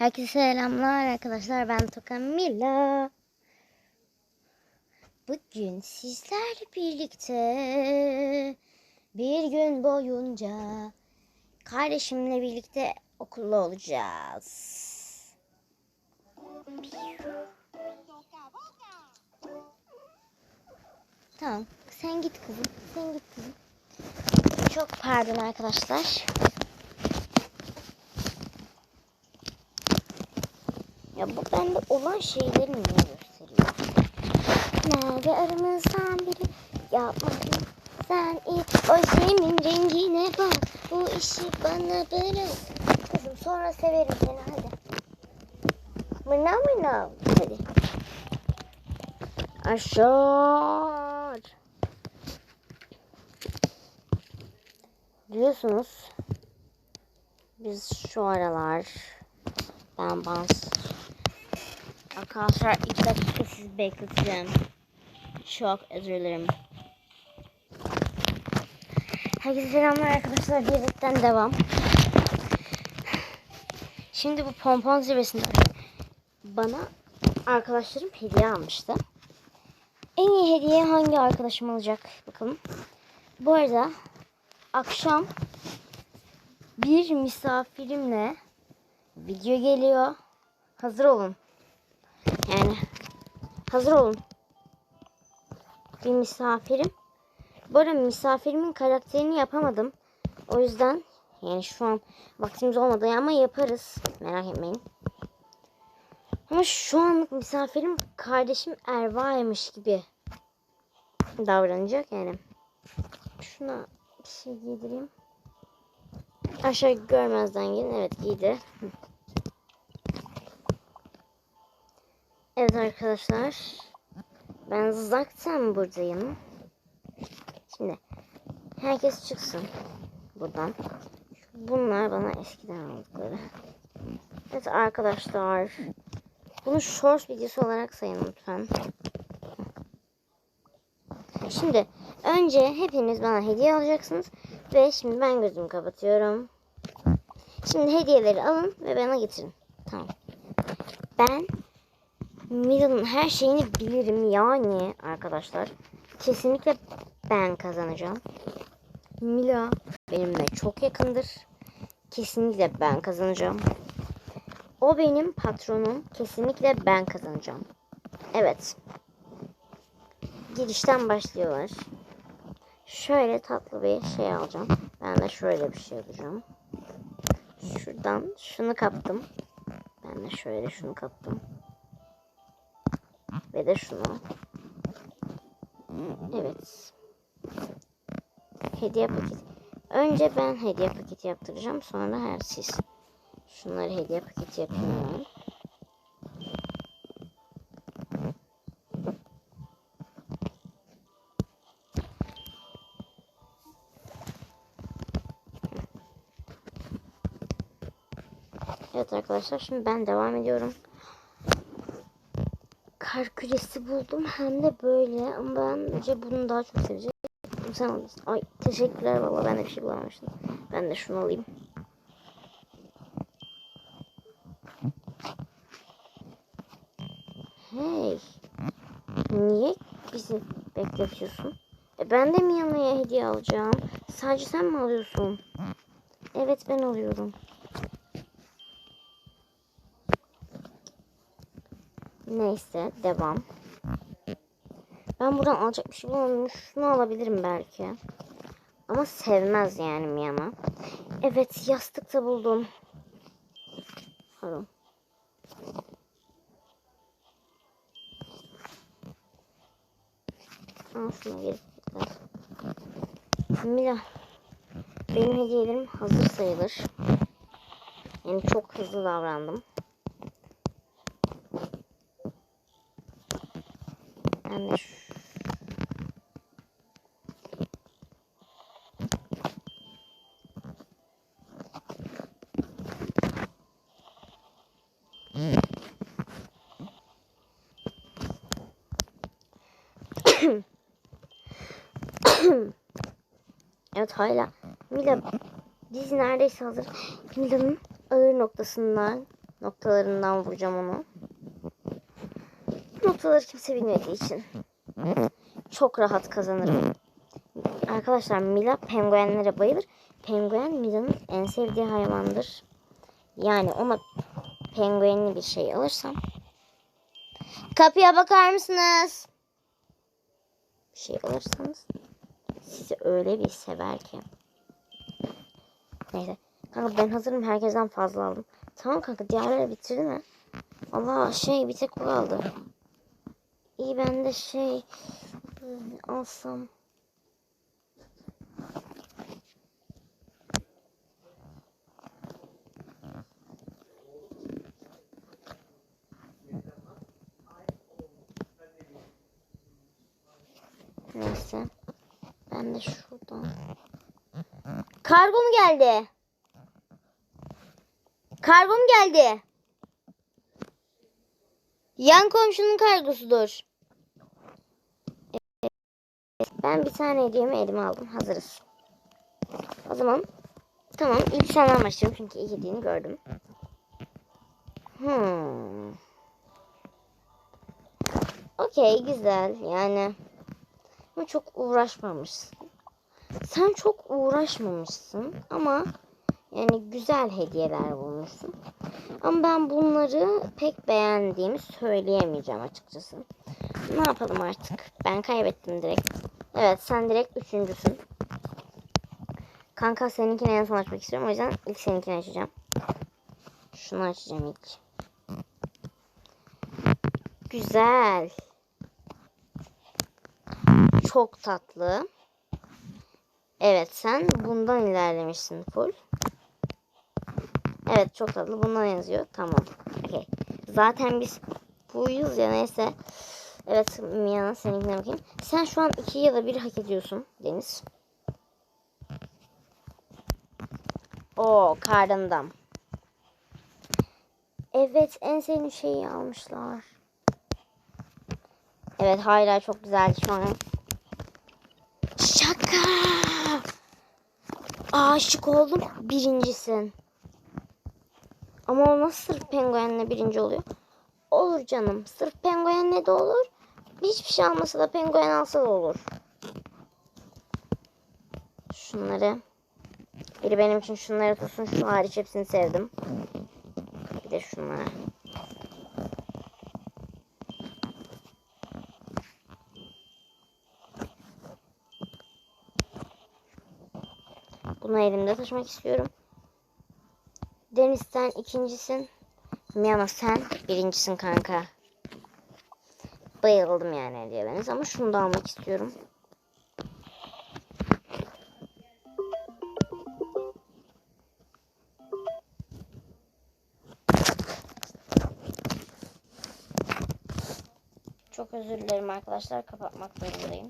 Herkese selamlar arkadaşlar. Ben Toka Mila. Bugün sizlerle birlikte bir gün boyunca kardeşimle birlikte okulda olacağız. Tamam. Sen git kızım. Sen git kızım. Çok pardon arkadaşlar. Ya bu bende olan şeyleri niye gösteriyor? Nerede aramızdan biri? Yapmadın sen iyi O zemin rengine bak. Bu işi bana bırak. Kızım sonra severim seni hadi. Mırnav mırnav Hadi. Aşağı. Biliyorsunuz Biz şu aralar Ben bans Arkadaşlar iki dakika sizi bekleteceğim. Çok özür dilerim. Herkese selamlar arkadaşlar. Diyetten devam. Şimdi bu pompon zirvesinde bana arkadaşlarım hediye almıştı. En iyi hediye hangi arkadaşım alacak bakalım. Bu arada akşam bir misafirimle video geliyor. Hazır olun. Hazır olun. Bir misafirim. Bu arada misafirimin karakterini yapamadım. O yüzden yani şu an vaktimiz olmadı ama yaparız. Merak etmeyin. Ama şu anlık misafirim kardeşim Erva'ymış gibi davranacak yani. Şuna bir şey giydireyim. Aşağı görmezden gelin. Evet giydi. Evet arkadaşlar. Ben zaten buradayım. Şimdi herkes çıksın buradan. Bunlar bana eskiden aldıkları. Evet arkadaşlar. Bunu short videosu olarak sayın lütfen. Şimdi önce hepiniz bana hediye alacaksınız. Ve şimdi ben gözümü kapatıyorum. Şimdi hediyeleri alın ve bana getirin. Tamam. Ben Mila'nın her şeyini bilirim yani arkadaşlar. Kesinlikle ben kazanacağım. Mila benimle çok yakındır. Kesinlikle ben kazanacağım. O benim patronum. Kesinlikle ben kazanacağım. Evet. Girişten başlıyorlar. Şöyle tatlı bir şey alacağım. Ben de şöyle bir şey alacağım. Şuradan şunu kaptım. Ben de şöyle şunu kaptım. Ve de şunu. Evet. Hediye paketi. Önce ben hediye paketi yaptıracağım. Sonra her siz. Şunları hediye paketi yapıyorum. Evet arkadaşlar şimdi ben devam ediyorum kar küresi buldum. Hem de böyle. Ama bence bunu daha çok sevecek. Sen alırsın. Ay teşekkürler valla ben de bir şey bulamamıştım. Ben de şunu alayım. Hey. Niye bizi bekletiyorsun? E ben de mi yanına hediye alacağım? Sadece sen mi alıyorsun? Evet ben alıyorum. Neyse devam. Ben buradan alacak bir şey bulamadım. Şunu alabilirim belki. Ama sevmez yani Miyama. Evet yastık da buldum. Pardon. Al geri Mila. Benim hediyelerim hazır sayılır. Yani çok hızlı davrandım. Şu... evet hala Mila dizi neredeyse hazır. Mila'nın ağır noktasından Noktalarından vuracağım onu. Noktaları kimse bilmediği için. Çok rahat kazanırım. Arkadaşlar Mila penguenlere bayılır. Penguen Mila'nın en sevdiği hayvandır. Yani ona penguenli bir şey alırsam. Kapıya bakar mısınız? Bir şey alırsanız sizi öyle bir sever ki. Neyse. Kanka ben hazırım. Herkesten fazla aldım. Tamam kanka diğerleri bitirdi mi? Allah şey bir tek o kaldı. İyi ben de şey hmm, alsam. Neyse. Ben de şuradan. Kargo mu geldi? Kargo mu geldi? Yan komşunun kargosudur. Ben bir tane hediyemi elime aldım. Hazırız. O zaman tamam ilk senden başlayalım çünkü ilk hediyeni gördüm. Hmm. Okey güzel yani. Ama çok uğraşmamışsın. Sen çok uğraşmamışsın ama yani güzel hediyeler bulmuşsun. Ama ben bunları pek beğendiğimi söyleyemeyeceğim açıkçası. Ne yapalım artık? Ben kaybettim direkt. Evet sen direkt üçüncüsün. Kanka seninkini en son açmak istiyorum. O yüzden ilk seninkini açacağım. Şunu açacağım ilk. Güzel. Çok tatlı. Evet sen bundan ilerlemişsin full. Evet çok tatlı. Bundan yazıyor. Tamam. Okay. Zaten biz buyuz ya neyse. Evet Mia'nın seninkine bakayım. Sen şu an iki ya da bir hak ediyorsun Deniz. O karnından. Evet en sevdiğim şeyi almışlar. Evet hala çok güzel şu an. Şaka. Aşık oldum. Birincisin. Ama o nasıl penguenle birinci oluyor? Olur canım. Sırf penguenle de olur. Hiçbir şey almasa da penguen alsa da olur. Şunları. Biri benim için şunları tutsun. Şu hariç hepsini sevdim. Bir de şunları. Bunu elimde taşımak istiyorum. Deniz sen ikincisin. Miyana sen birincisin kanka. Bayıldım yani hediyeleriniz ama şunu da almak istiyorum. Çok özür dilerim arkadaşlar. Kapatmak zorundayım.